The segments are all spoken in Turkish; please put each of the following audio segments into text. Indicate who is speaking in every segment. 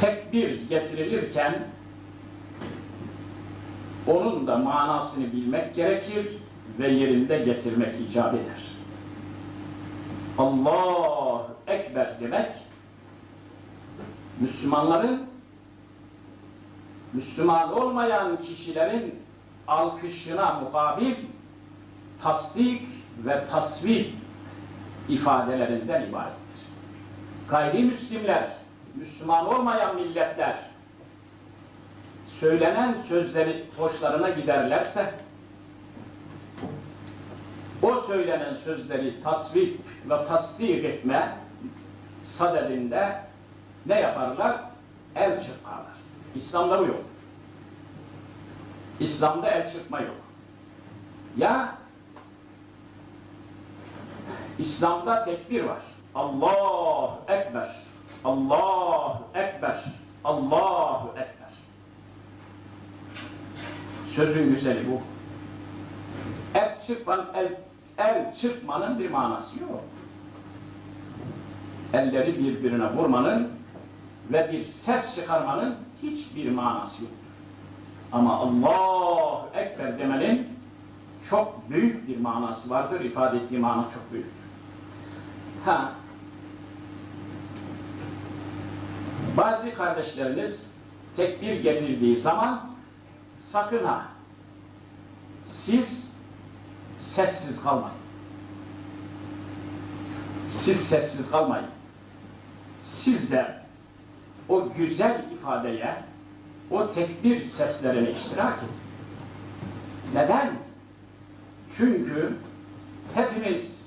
Speaker 1: tekbir getirilirken onun da manasını bilmek gerekir ve yerinde getirmek icap eder. Allah Ekber demek Müslümanların Müslüman olmayan kişilerin alkışına mukabil tasdik ve tasvip ifadelerinden ibarettir. Gayrimüslimler, Müslüman olmayan milletler söylenen sözleri hoşlarına giderlerse o söylenen sözleri tasvip ve tasdik etme sadedinde ne yaparlar? El çırparlar. İslam'da bu yok. İslam'da el çırpma yok. Ya İslam'da tekbir var. Allahu Ekber. Allahu Ekber. Allahu Ekber. Sözün güzeli bu. El çırpman, el, el çırpmanın bir manası yok. Elleri birbirine vurmanın ve bir ses çıkarmanın hiçbir manası yok. Ama Allahu Ekber demenin çok büyük bir manası vardır. İfade ettiği mana çok büyüktür. Ha, bazı kardeşleriniz tekbir getirdiği zaman sakın ha siz sessiz kalmayın. Siz sessiz kalmayın. Siz de o güzel ifadeye, o tekbir seslerine iştirak edin. Neden? Çünkü hepimiz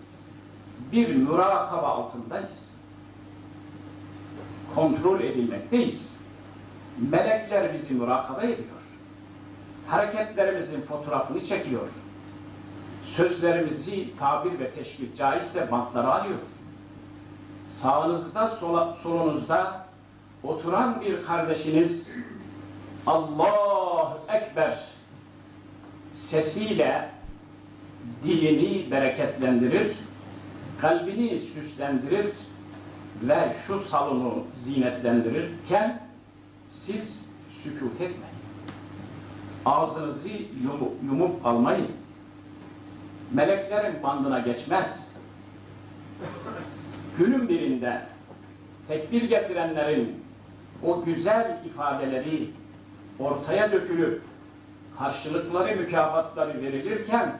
Speaker 1: bir mürakaba altındayız. Kontrol edilmekteyiz. Melekler bizi mürakaba ediyor. Hareketlerimizin fotoğrafını çekiyor. Sözlerimizi tabir ve teşbih caizse bantlara alıyor. Sağınızda, sola, solunuzda oturan bir kardeşiniz Allahu Ekber sesiyle dilini bereketlendirir, kalbini süslendirir ve şu salonu zinetlendirirken siz sükut etmeyin. Ağzınızı yumup, yumup kalmayın. Meleklerin bandına geçmez. Günün birinde tekbir getirenlerin o güzel ifadeleri ortaya dökülüp karşılıkları mükafatları verilirken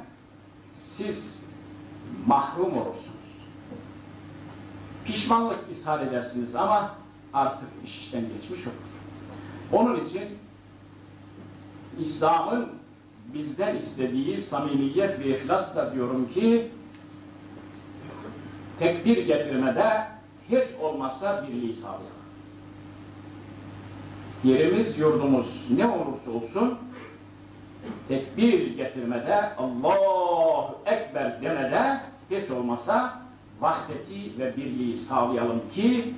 Speaker 1: siz mahrum olursunuz. Pişmanlık ishal edersiniz ama artık iş işten geçmiş olur. Onun için İslam'ın bizden istediği samimiyet ve ihlasla diyorum ki tekbir getirmede hiç olmazsa birliği sağlayalım. Yerimiz, yurdumuz ne olursa olsun tekbir getirmede Allahu Ekber demede hiç olmasa vahdeti ve birliği sağlayalım ki